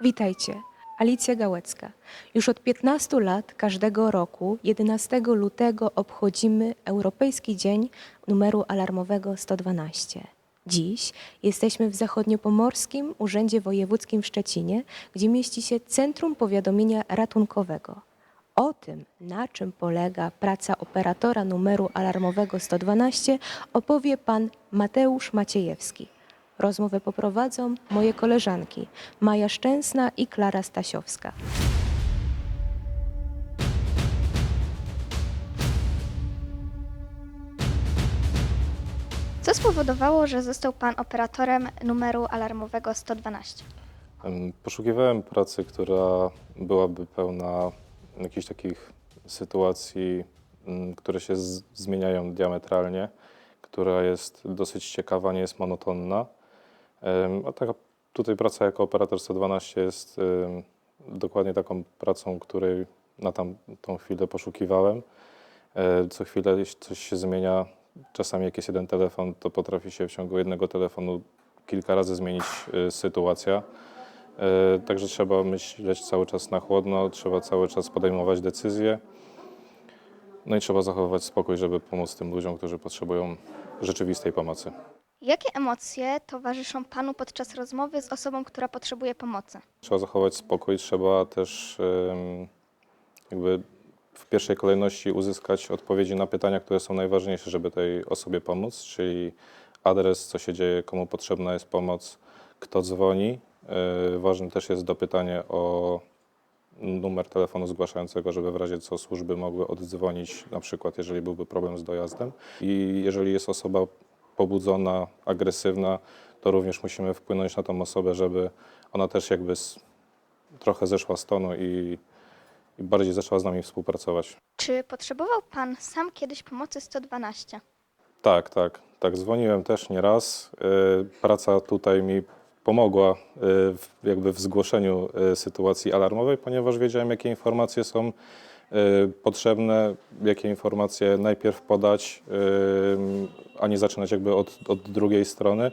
Witajcie, Alicja Gałecka. Już od 15 lat każdego roku 11 lutego obchodzimy Europejski Dzień numeru alarmowego 112. Dziś jesteśmy w Zachodniopomorskim Urzędzie Wojewódzkim w Szczecinie, gdzie mieści się Centrum Powiadomienia Ratunkowego. O tym, na czym polega praca operatora numeru alarmowego 112, opowie pan Mateusz Maciejewski. Rozmowę poprowadzą moje koleżanki Maja Szczęsna i Klara Stasiowska. Co spowodowało, że został Pan operatorem numeru alarmowego 112? Em, Poszukiwałem pracy, która byłaby pełna jakichś takich sytuacji, mm, które się z- zmieniają diametralnie, która jest dosyć ciekawa, nie jest monotonna. A taka tutaj praca jako operator 112 jest dokładnie taką pracą, której na tam, tą chwilę poszukiwałem. E, Co chwilę coś się zmienia. Czasami jak jest jeden telefon, to potrafi się w ciągu jednego telefonu kilka razy zmienić e, sytuacja. E, Także trzeba myśleć cały czas na chłodno, trzeba cały czas podejmować decyzje. No i trzeba zachowywać spokój, żeby pomóc tym ludziom, którzy potrzebują rzeczywistej pomocy. Jakie emocje towarzyszą Panu podczas rozmowy z osobą, która potrzebuje pomocy? Trzeba zachować spokój, trzeba też jakby w pierwszej kolejności uzyskać odpowiedzi na pytania, które są najważniejsze, żeby tej osobie pomóc, czyli adres, co się dzieje, komu potrzebna jest pomoc, kto dzwoni. E, Ważne też jest dopytanie o numer telefonu zgłaszającego, żeby w razie co służby mogły oddzwonić, na przykład jeżeli byłby problem z dojazdem. I jeżeli jest osoba pobudzona, agresywna, to również musimy wpłynąć na tą osobę, żeby ona też jakby s- trochę zeszła z tonu i, i bardziej zaczęła z nami współpracować. Czy potrzebował Pan sam kiedyś pomocy 112? Tak, tak, tak. Dzwoniłem też nieraz. Y, Praca tutaj mi pomogła y, w, jakby w zgłoszeniu y, sytuacji alarmowej, ponieważ wiedziałem, jakie informacje są potrzebne, jakie informacje najpierw podać, y, a nie zaczynać jakby od, od drugiej strony,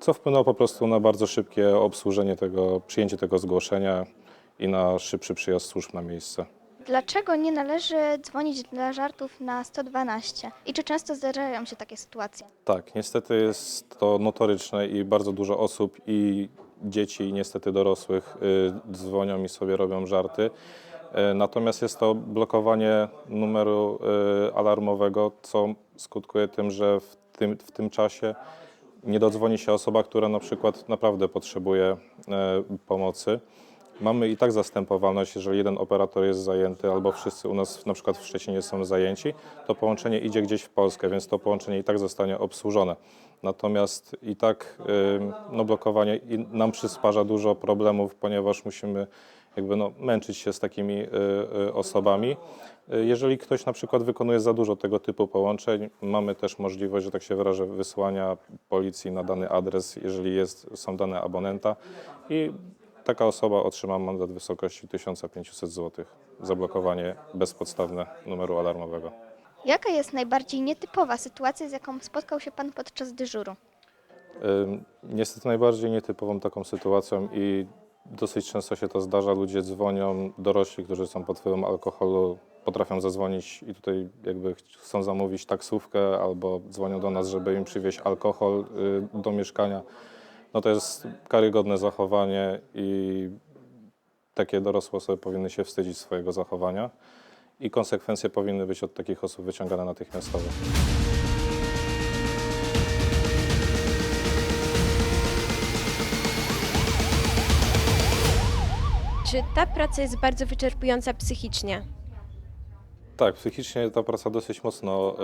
co wpłynęło po prostu na bardzo szybkie obsłużenie tego, przyjęcie tego zgłoszenia i na szybszy przyjazd służb na miejsce. Dlaczego nie należy dzwonić dla żartów na 112? I czy często zdarzają się takie sytuacje? Tak, niestety jest to notoryczne i bardzo dużo osób i dzieci, i niestety dorosłych y, dzwonią i sobie robią żarty. Y, Natomiast jest to blokowanie numeru y, alarmowego, co skutkuje tym, że w tym, w tym czasie nie dodzwoni się osoba, która na przykład naprawdę potrzebuje y, pomocy. Mamy i tak zastępowalność, jeżeli jeden operator jest zajęty, albo wszyscy u nas na przykład w Szczecinie są zajęci, to połączenie idzie gdzieś w Polskę, więc to połączenie i tak zostanie obsłużone. Natomiast i tak ym, no, blokowanie nam przysparza dużo problemów, ponieważ musimy jakby no, męczyć się z takimi y, y, osobami. Y, Jeżeli ktoś na przykład wykonuje za dużo tego typu połączeń, mamy też możliwość, że tak się wyrażę, wysłania policji na dany adres, jeżeli jest, są dane abonenta i taka osoba otrzyma mandat w wysokości 1500 zł za blokowanie bezpodstawne numeru alarmowego. Jaka jest najbardziej nietypowa sytuacja, z jaką spotkał się Pan podczas dyżuru? Niestety najbardziej nietypową taką sytuacją i dosyć często się to zdarza, ludzie dzwonią, dorośli, którzy są pod wpływem alkoholu, potrafią zadzwonić i tutaj jakby ch- chcą zamówić taksówkę albo dzwonią do nas, żeby im przywieźć alkohol y, do mieszkania. No to jest karygodne zachowanie i takie dorosłe osoby powinny się wstydzić swojego zachowania i konsekwencje powinny być od takich osób wyciągane natychmiastowo. Czy ta praca jest bardzo wyczerpująca psychicznie? Tak, psychicznie ta praca dosyć mocno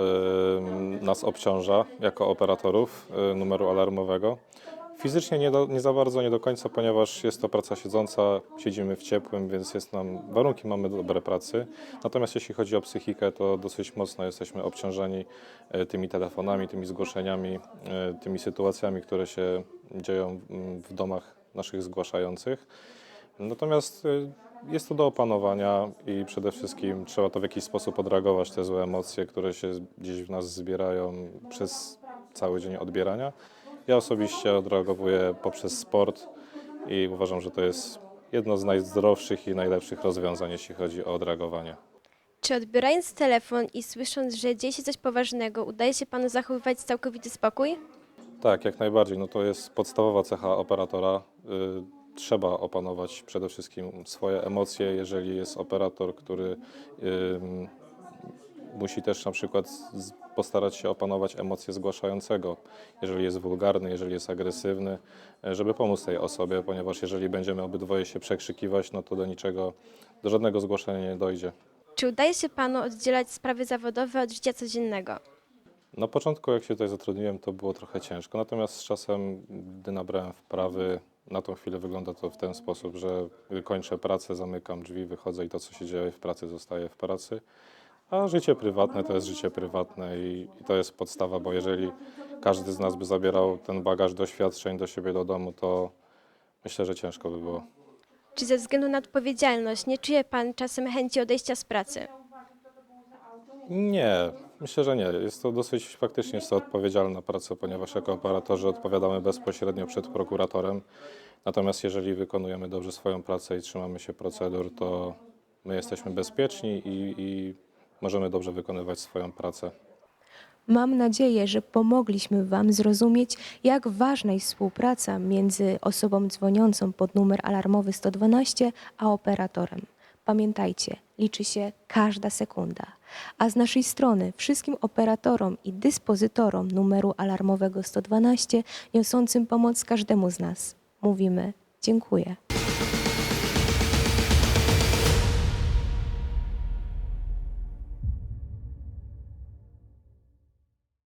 y, nas obciąża jako operatorów y, numeru alarmowego. Fizycznie nie, do, nie za bardzo, nie do końca, ponieważ jest to praca siedząca, siedzimy w ciepłym, więc jest nam, warunki mamy dobre pracy. Natomiast jeśli chodzi o psychikę, to dosyć mocno jesteśmy obciążeni y, tymi telefonami, tymi zgłoszeniami, y, tymi sytuacjami, które się dzieją w domach naszych zgłaszających. Natomiast y, jest to do opanowania i przede wszystkim trzeba to w jakiś sposób odreagować, te złe emocje, które się gdzieś w nas zbierają przez cały dzień odbierania. Ja osobiście odreagowuję poprzez sport i uważam, że to jest jedno z najzdrowszych i najlepszych rozwiązań, jeśli chodzi o odreagowanie. Czy odbierając telefon i słysząc, że dzieje się coś poważnego, udaje się panu zachowywać całkowity spokój? Tak, jak najbardziej. No to jest podstawowa cecha operatora. Y, Trzeba opanować przede wszystkim swoje emocje, jeżeli jest operator, który musi też na przykład postarać się opanować emocje zgłaszającego, jeżeli jest wulgarny, jeżeli jest agresywny, e, żeby pomóc tej osobie, ponieważ jeżeli będziemy obydwoje się przekrzykiwać, no to do niczego, do żadnego zgłoszenia nie dojdzie. Czy udaje się panu oddzielać sprawy zawodowe od życia codziennego? Na początku, jak się tutaj zatrudniłem, to było trochę ciężko, natomiast z czasem, gdy nabrałem wprawy, na tą chwilę wygląda to w ten sposób, że kończę pracę, zamykam drzwi, wychodzę i to, co się dzieje w pracy, zostaje w pracy. A życie prywatne to jest życie prywatne i, i to jest podstawa, bo jeżeli każdy z nas by zabierał ten bagaż doświadczeń do siebie do domu, to myślę, że ciężko by było. Czy ze względu na odpowiedzialność nie czuje pan czasem chęci odejścia z pracy? Nie, myślę, że nie. Jest to dosyć faktycznie jest to odpowiedzialna praca, ponieważ jako operatorzy odpowiadamy bezpośrednio przed prokuratorem. Natomiast jeżeli wykonujemy dobrze swoją pracę i trzymamy się procedur, to my jesteśmy bezpieczni i, i możemy dobrze wykonywać swoją pracę. Mam nadzieję, że pomogliśmy Wam zrozumieć, jak ważna jest współpraca między osobą dzwoniącą pod numer alarmowy 112 a operatorem. Pamiętajcie, liczy się każda sekunda. A z naszej strony wszystkim operatorom i dyspozytorom numeru alarmowego 112 niosącym pomoc każdemu z nas mówimy dziękuję.